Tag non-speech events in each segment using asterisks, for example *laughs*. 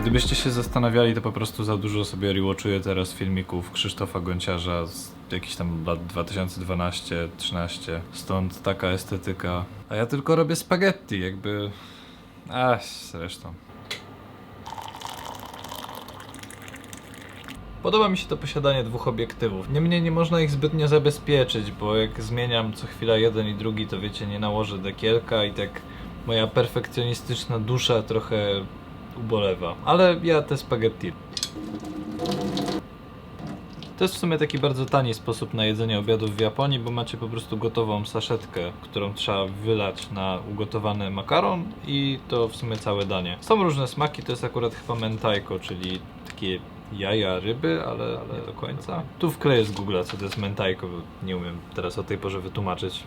Gdybyście się zastanawiali, to po prostu za dużo sobie rewatchuję teraz filmików Krzysztofa Gonciarza z jakichś tam lat 2012-13. Stąd taka estetyka. A ja tylko robię spaghetti, jakby... A, zresztą. Podoba mi się to posiadanie dwóch obiektywów. Niemniej nie można ich zbytnio zabezpieczyć, bo jak zmieniam co chwila jeden i drugi, to wiecie, nie nałożę dekielka i tak moja perfekcjonistyczna dusza trochę ubolewa. Ale ja te spaghetti. To jest w sumie taki bardzo tani sposób na jedzenie obiadów w Japonii, bo macie po prostu gotową saszetkę, którą trzeba wylać na ugotowany makaron i to w sumie całe danie. Są różne smaki, to jest akurat chyba mentaiko, czyli takie jaja ryby, ale, ale do końca. Tu wkleję z Google'a, co to jest mentaiko, bo nie umiem teraz o tej porze wytłumaczyć.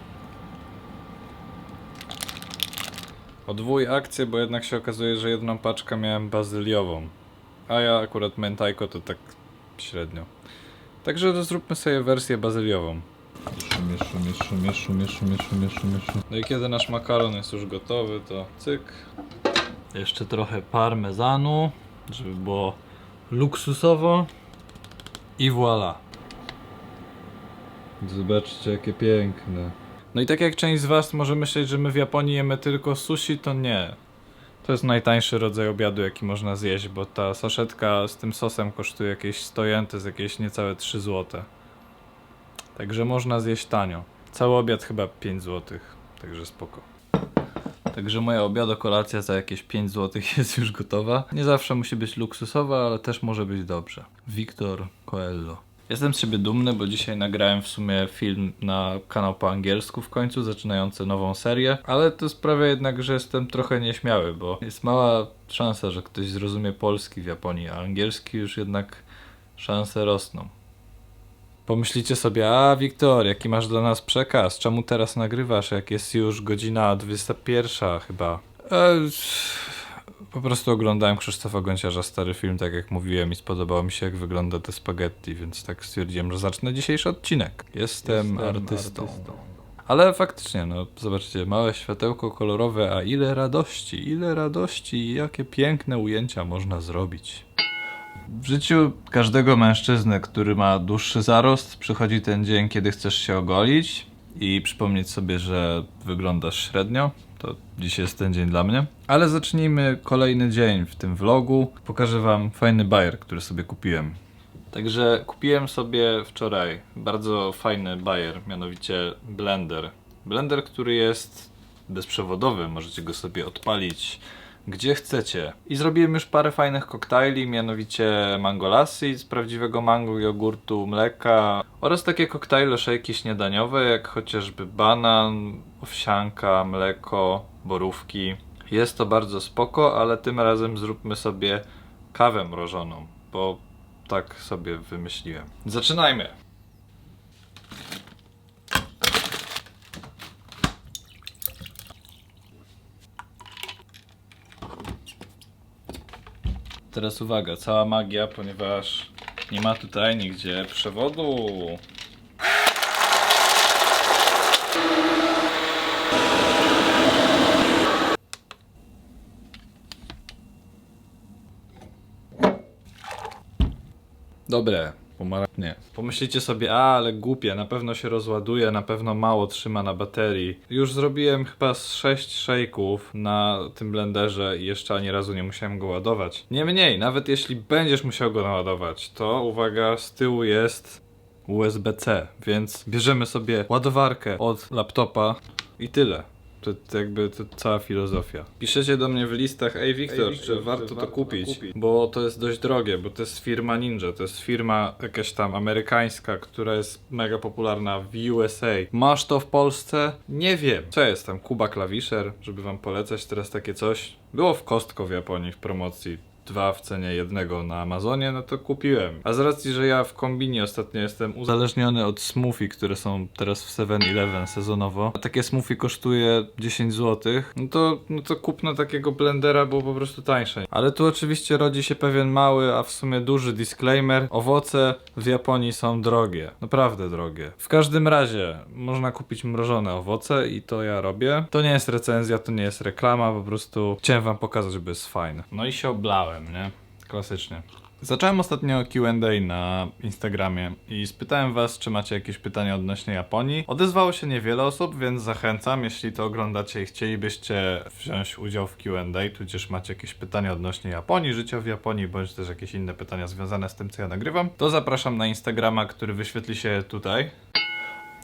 Odwój akcję, bo jednak się okazuje, że jedną paczkę miałem bazyliową. A ja akurat mentaiko to tak średnio. Także zróbmy sobie wersję bazyliową. Mieszu, mieszu, mieszu, mieszu, mieszu, mieszu, mieszu. No i kiedy nasz makaron jest już gotowy, to cyk. Jeszcze trochę parmezanu, żeby było luksusowo. I voilà. Zobaczcie, jakie piękne. No i tak jak część z Was może myśleć, że my w Japonii jemy tylko sushi, to nie. To jest najtańszy rodzaj obiadu, jaki można zjeść, bo ta saszetka z tym sosem kosztuje jakieś 100 jen, to jest jakieś niecałe 3 zł. Także można zjeść tanio. Cały obiad chyba 5 zł, także spoko. Także moja obiado kolacja za jakieś 5 zł *laughs* jest już gotowa. Nie zawsze musi być luksusowa, ale też może być dobrze. Wiktor Coelho. Jestem z siebie dumny, bo dzisiaj nagrałem w sumie film na kanał po angielsku w końcu, zaczynający nową serię, ale to sprawia jednak, że jestem trochę nieśmiały, bo jest mała szansa, że ktoś zrozumie polski w Japonii, a angielski już jednak szanse rosną. Pomyślicie sobie, a Wiktor, jaki masz dla nas przekaz? Czemu teraz nagrywasz, jak jest już godzina 21 chyba? E, po prostu oglądałem Krzysztofa Gonciarza stary film, tak jak mówiłem i spodobało mi się jak wygląda te spaghetti, więc tak stwierdziłem, że zacznę dzisiejszy odcinek. Jestem, artystą. Ale faktycznie, no zobaczcie, małe światełko kolorowe, a ile radości, ile radości i jakie piękne ujęcia można zrobić. W życiu każdego mężczyzny, który ma dłuższy zarost, przychodzi ten dzień, kiedy chcesz się ogolić i przypomnieć sobie, że wyglądasz średnio. To dziś jest ten dzień dla mnie. Ale zacznijmy kolejny dzień w tym vlogu. Pokażę wam fajny bajer, który sobie kupiłem. Także kupiłem sobie wczoraj bardzo fajny bajer, mianowicie blender. Blender, który jest bezprzewodowy, możecie go sobie odpalić gdzie chcecie. I zrobiłem już parę fajnych koktajli, mianowicie mango lassi z prawdziwego mango, jogurtu, mleka oraz takie koktajle szejki śniadaniowe, jak chociażby banan, owsianka, mleko, borówki. Jest to bardzo spoko, ale tym razem zróbmy sobie kawę mrożoną, bo tak sobie wymyśliłem. Zaczynajmy! Teraz uwaga, cała magia, ponieważ nie ma tutaj nigdzie przewodu. Dobre, pomarańcznie. Pomyślicie sobie, a ale głupie, na pewno się rozładuje, na pewno mało trzyma na baterii. Już zrobiłem chyba z 6 szejków na tym blenderze i jeszcze ani razu nie musiałem go ładować. Niemniej, nawet jeśli będziesz musiał go naładować, to uwaga, z tyłu jest USB-C, więc bierzemy sobie ładowarkę od laptopa i tyle. To, to jakby to cała filozofia. Piszecie do mnie w listach, ej Wiktor, Wiktor, czy warto to warto to kupić? kupić? Bo to jest dość drogie, bo to jest firma Ninja, to jest firma jakaś tam amerykańska, która jest mega popularna w USA. Masz to w Polsce? Nie wiem. Co jest tam? Kuba Klawiszer, żeby wam polecać teraz takie coś. Było w Costco w Japonii w promocji. Dwa w cenie jednego na Amazonie, no to kupiłem. A z racji, że ja w kombinie ostatnio jestem uzależniony od smoothie, które są teraz w 7-Eleven sezonowo, a takie smoothie kosztuje 10 zł, no to, no to kupno takiego blendera było po prostu tańsze. Ale tu oczywiście rodzi się pewien mały, a w sumie duży disclaimer. Owoce w Japonii są drogie. Naprawdę drogie. W każdym razie można kupić mrożone owoce i to ja robię. To nie jest recenzja, to nie jest reklama, po prostu chciałem wam pokazać, bo jest fajne. No i się oblałem, nie? klasycznie. Zacząłem ostatnio QA na Instagramie i spytałem was, czy macie jakieś pytania odnośnie Japonii. Odezwało się niewiele osób, więc zachęcam, jeśli to oglądacie i chcielibyście wziąć udział w QA, tudzież macie jakieś pytania odnośnie Japonii, życia w Japonii, bądź też jakieś inne pytania związane z tym, co ja nagrywam, to zapraszam na Instagrama, który wyświetli się tutaj.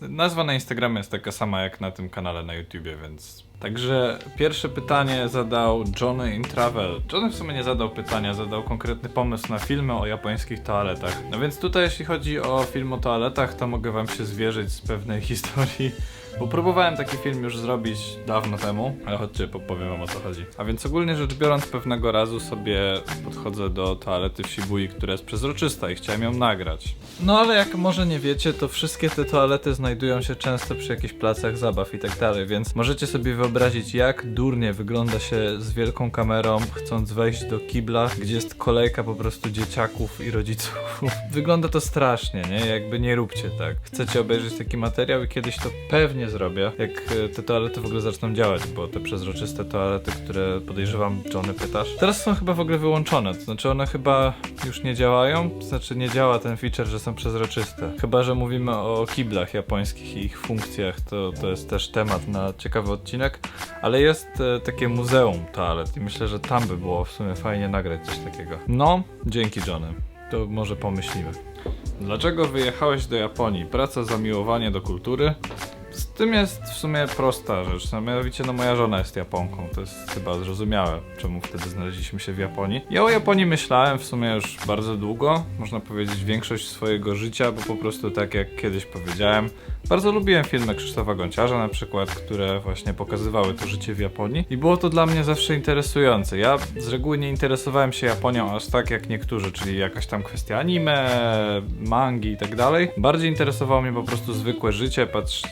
Nazwa na Instagramie jest taka sama jak na tym kanale na YouTubie, więc. Także pierwsze pytanie zadał Johnny in Travel. Johnny w sumie nie zadał pytania, zadał konkretny pomysł na filmy o japońskich toaletach. No więc tutaj, jeśli chodzi o film o toaletach, to mogę wam się zwierzyć z pewnej *laughs* historii. Bo próbowałem taki film już zrobić dawno temu, ale chodźcie, powiem wam o co chodzi. A więc ogólnie rzecz biorąc, pewnego razu sobie podchodzę do toalety w Shibui, która jest przezroczysta i chciałem ją nagrać. No ale jak może nie wiecie, to wszystkie te toalety znajdują się często przy jakichś placach zabaw i tak dalej, więc możecie sobie wyobrazić, jak durnie wygląda się z wielką kamerą, chcąc wejść do kibla, gdzie jest kolejka po prostu dzieciaków i rodziców. *laughs* Wygląda to strasznie, nie? Jakby nie róbcie tak. Chcecie obejrzeć taki materiał i kiedyś to pewnie zrobię, jak e, te toalety w ogóle zaczną działać, bo te przezroczyste toalety, które podejrzewam, Johnny pytasz, teraz są chyba w ogóle wyłączone, to znaczy one chyba już nie działają, to znaczy nie działa ten feature, że są przezroczyste. Chyba, że mówimy o kiblach japońskich i ich funkcjach, to, to jest też temat na ciekawy odcinek, ale jest e, takie muzeum toalet i myślę, że tam by było w sumie fajnie nagrać coś takiego. No, dzięki Johnny. To może pomyślimy. Dlaczego wyjechałeś do Japonii? Praca, zamiłowanie do kultury? Tym jest w sumie prosta rzecz, no, mianowicie no moja żona jest Japonką, to jest chyba zrozumiałe, czemu wtedy znaleźliśmy się w Japonii. Ja o Japonii myślałem w sumie już bardzo długo, można powiedzieć większość swojego życia, bo po prostu tak jak kiedyś powiedziałem, bardzo lubiłem filmy Krzysztofa Gonciarza na przykład, które właśnie pokazywały to życie w Japonii i było to dla mnie zawsze interesujące. Ja z reguły nie interesowałem się Japonią aż tak jak niektórzy, czyli jakaś tam kwestia anime, mangi i tak dalej. Bardziej interesowało mnie po prostu zwykłe życie, patrz, y,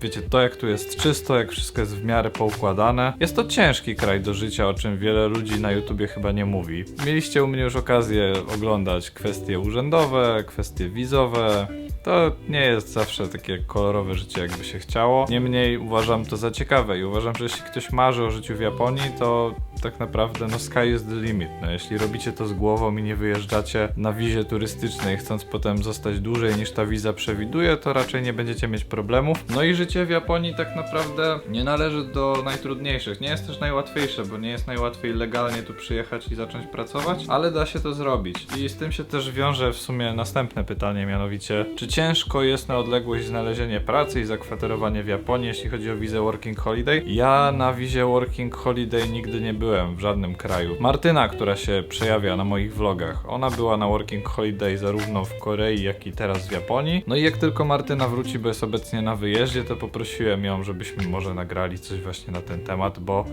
wiecie, to jak tu jest czysto, jak wszystko jest w miarę poukładane. Jest to ciężki kraj do życia, o czym wiele ludzi na YouTubie chyba nie mówi. Mieliście u mnie już okazję oglądać kwestie urzędowe, kwestie wizowe, to nie jest zawsze takie kolorowe życie, jakby się chciało. Niemniej uważam to za ciekawe i uważam, że jeśli ktoś marzy o życiu w Japonii, to tak naprawdę no sky is the limit. No, jeśli robicie to z głową i nie wyjeżdżacie na wizie turystycznej, chcąc potem zostać dłużej niż ta wiza przewiduje, to raczej nie będziecie mieć problemów. No i życie w Japonii tak naprawdę nie należy do najtrudniejszych. Nie jest też najłatwiejsze, bo nie jest najłatwiej legalnie tu przyjechać i zacząć pracować, ale da się to zrobić. I z tym się też wiąże w sumie następne pytanie, mianowicie, czy ciężko jest na odległość znalezienie pracy i zakwaterowanie w Japonii, jeśli chodzi o wizę Working Holiday? Ja na wizie Working Holiday nigdy nie byłem w żadnym kraju. Martyna, która się przejawia na moich vlogach, ona była na Working Holiday zarówno w Korei, jak i teraz w Japonii. No i jak tylko Martyna wróci, bo jest obecnie na wyjeździe, to poprosiłem ją, żebyśmy może nagrali coś właśnie na ten temat, bo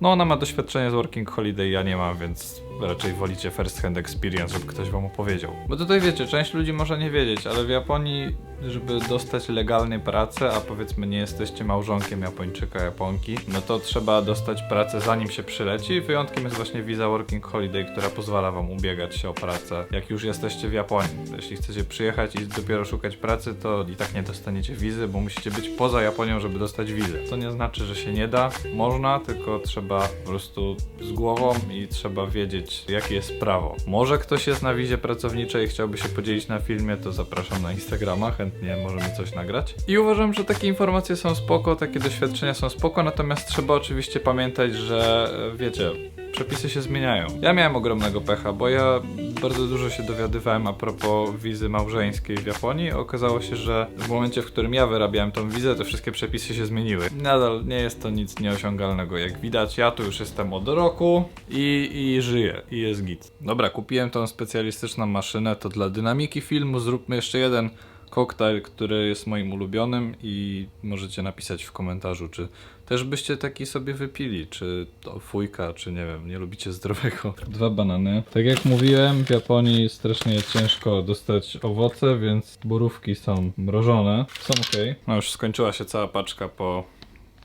no ona ma doświadczenie z Working Holiday, ja nie mam, więc raczej wolicie first hand experience, żeby ktoś wam opowiedział. Bo tutaj wiecie, część ludzi może nie wiedzieć, ale w Japonii, żeby dostać legalnie pracę, a powiedzmy nie jesteście małżonkiem Japończyka, Japonki, no to trzeba dostać pracę zanim się przyleci. Wyjątkiem jest właśnie visa Working Holiday, która pozwala wam ubiegać się o pracę, jak już jesteście w Japonii. Jeśli chcecie przyjechać i dopiero szukać pracy, to i tak nie dostaniecie wizy, bo musicie być poza Japonią, żeby dostać wizę. To nie znaczy, że się nie da, można, tylko trzeba po prostu z głową i trzeba wiedzieć, jakie jest prawo. Może ktoś jest na wizie pracowniczej i chciałby się podzielić na filmie, to zapraszam na Instagrama, chętnie możemy coś nagrać. I uważam, że takie informacje są spoko, takie doświadczenia są spoko, natomiast trzeba oczywiście pamiętać, że e, wiecie, przepisy się zmieniają. Ja miałem ogromnego pecha, bo ja bardzo dużo się dowiadywałem a propos wizy małżeńskiej w Japonii. Okazało się, że w momencie, w którym ja wyrabiałem tą wizę, to wszystkie przepisy się zmieniły. Nadal nie jest to nic nieosiągalnego. Jak widać, ja tu już jestem od roku i, i żyję. I jest git. Dobra, kupiłem tą specjalistyczną maszynę, to dla dynamiki filmu zróbmy jeszcze jeden koktajl, który jest moim ulubionym i możecie napisać w komentarzu, czy też byście taki sobie wypili, czy to fujka, czy nie wiem, nie lubicie zdrowego. *laughs* Dwa banany. Tak jak mówiłem, w Japonii strasznie ciężko dostać owoce, więc borówki są mrożone. Są ok. No już skończyła się cała paczka po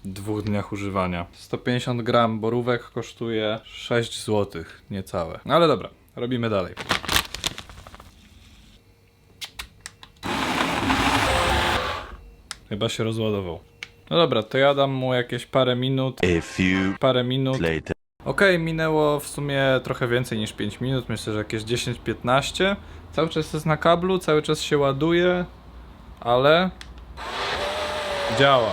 dwóch dniach używania. 150 gram borówek kosztuje 6 zł, niecałe. No ale dobra, robimy dalej. Chyba się rozładował. No dobra, to ja dam mu jakieś parę minut. A few Parę minut. later. Ok, Okej, minęło w sumie trochę więcej niż 5 minut, myślę, że jakieś 10-15. Cały czas jest na kablu, cały czas się ładuje, ale działa.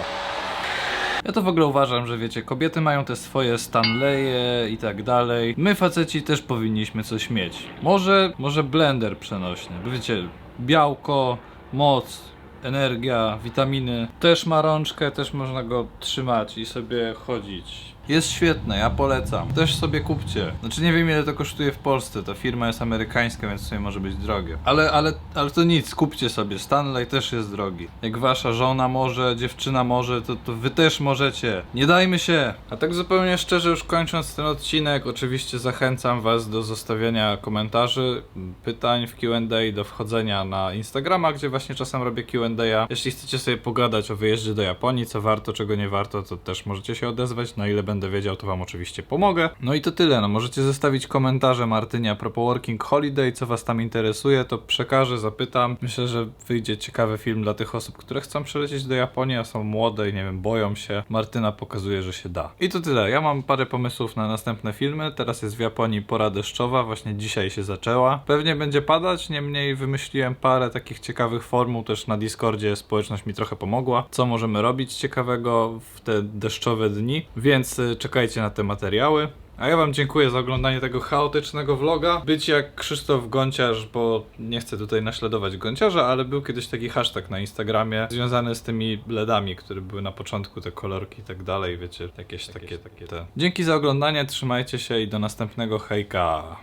Ja to w ogóle uważam, że wiecie, kobiety mają te swoje Stanleye i tak dalej. My faceci też powinniśmy coś mieć. Może, może blender przenośny, bo wiecie, białko, moc, energia, witaminy. Też ma rączkę, też można go trzymać i sobie chodzić. Jest świetne, ja polecam. Też sobie kupcie. Znaczy nie wiem ile to kosztuje w Polsce, ta firma jest amerykańska, więc sobie może być drogie. Ale, ale, ale to nic, kupcie sobie. Stanley też jest drogi. Jak wasza żona może, dziewczyna może, to, to wy też możecie. Nie dajmy się! A tak zupełnie szczerze, już kończąc ten odcinek, oczywiście zachęcam was do zostawiania komentarzy, pytań w Q&A, do wchodzenia na Instagrama, gdzie właśnie czasem robię Q&A. Jeśli chcecie sobie pogadać o wyjeździe do Japonii, co warto, czego nie warto, to też możecie się odezwać. Na ile będę wiedział, to wam oczywiście pomogę. No i to tyle. No, możecie zostawić komentarze Martynie a propos Working Holiday, co was tam interesuje, to przekażę, zapytam. Myślę, że wyjdzie ciekawy film dla tych osób, które chcą przylecieć do Japonii, a są młode i nie wiem, boją się. Martyna pokazuje, że się da. I to tyle. Ja mam parę pomysłów na następne filmy. Teraz jest w Japonii pora deszczowa, właśnie dzisiaj się zaczęła. Pewnie będzie padać, niemniej wymyśliłem parę takich ciekawych formuł też na Discordzie. Społeczność mi trochę pomogła. Co możemy robić ciekawego w te deszczowe dni, więc y, czekajcie na te materiały. A ja wam dziękuję za oglądanie tego chaotycznego vloga. Być jak Krzysztof Gonciarz, bo nie chcę tutaj naśladować Gonciarza, ale był kiedyś taki hashtag na Instagramie związany z tymi LEDami, które były na początku, te kolorki i tak dalej, wiecie, jakieś takie, takie te. Dzięki za oglądanie, trzymajcie się i do następnego hejka.